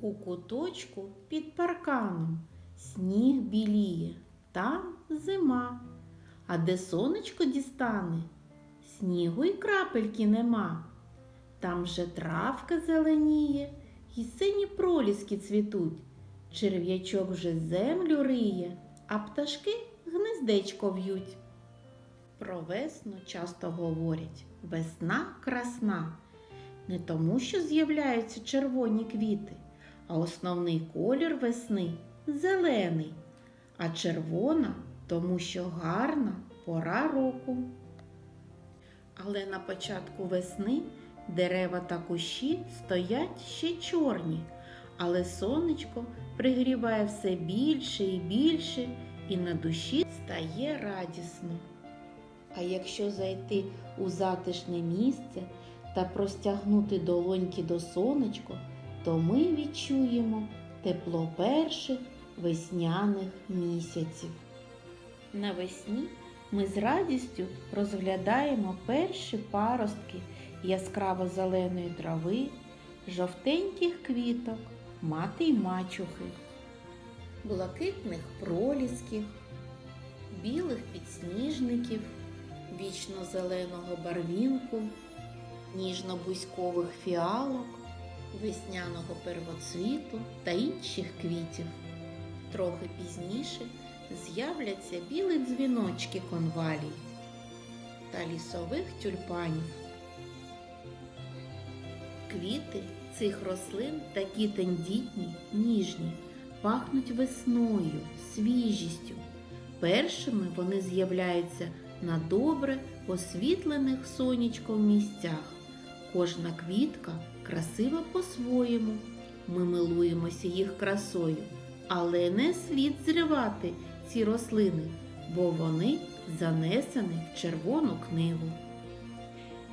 У куточку під парканом сніг біліє, там зима. А де сонечко дістане, снігу й крапельки нема. Там же травка зеленіє, і сині проліски цвітуть. Черв'ячок вже землю риє, а пташки гнездечко в'ють. Про весну часто говорять весна красна. Не тому, що з'являються червоні квіти, а основний колір весни зелений, а червона тому, що гарна пора року. Але на початку весни дерева та кущі стоять ще чорні, але сонечко пригріває все більше і більше, і на душі стає радісно. А якщо зайти у затишне місце та простягнути долоньки до сонечка, то ми відчуємо тепло перших весняних місяців. Навесні ми з радістю розглядаємо перші паростки яскраво зеленої трави, жовтеньких квіток, мати й мачухи, блакитних пролісків, білих підсніжників, вічно зеленого барвінку, ніжно-бузькових фіалок, весняного первоцвіту та інших квітів. Трохи пізніше з'являться білі дзвіночки конвалій та лісових тюльпанів. Квіти цих рослин такі тендітні, ніжні, пахнуть весною, свіжістю. Першими вони з'являються на добре освітлених сонячком місцях. Кожна квітка красива по-своєму. Ми милуємося їх красою, але не слід зривати ці рослини, бо вони занесені в червону книгу.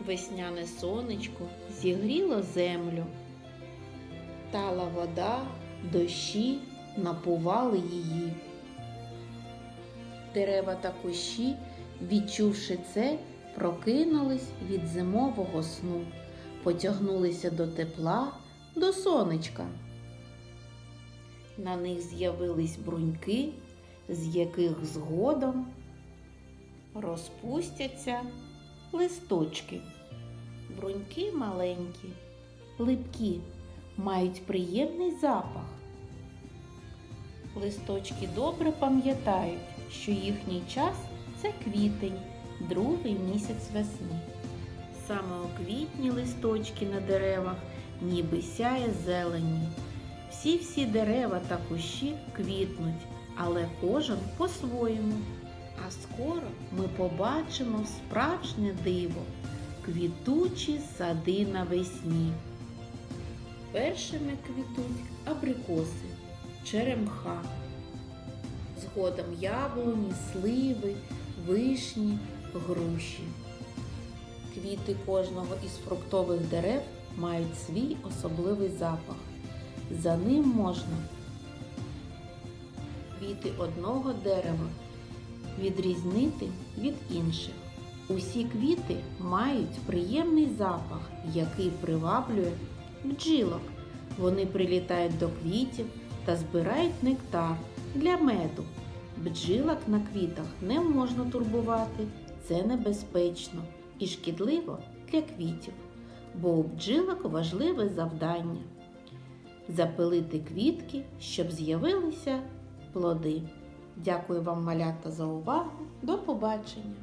Весняне сонечко зігріло землю. Тала вода, дощі напували її. Дерева та кущі, відчувши це, прокинулись від зимового сну, потягнулися до тепла, до сонечка. На них з'явились бруньки, з яких згодом розпустяться листочки. Бруньки маленькі, липкі, мають приємний запах. Листочки добре пам'ятають, що їхній час це квітень, другий місяць весни. Саме у квітні листочки на деревах ніби сяє зелені. Всі-всі дерева та кущі квітнуть, але кожен по-своєму. А скоро ми побачимо справжнє диво квітучі сади навесні. Першими квітуть абрикоси, черемха, згодом яблуні, сливи, вишні, груші. Квіти кожного із фруктових дерев мають свій особливий запах. За ним можна квіти одного дерева відрізнити від інших. Усі квіти мають приємний запах, який приваблює бджілок. Вони прилітають до квітів та збирають нектар для меду. Бджілок на квітах не можна турбувати, це небезпечно і шкідливо для квітів, бо у бджілок важливе завдання запилити квітки, щоб з'явилися плоди. Дякую вам, малята, за увагу. До побачення!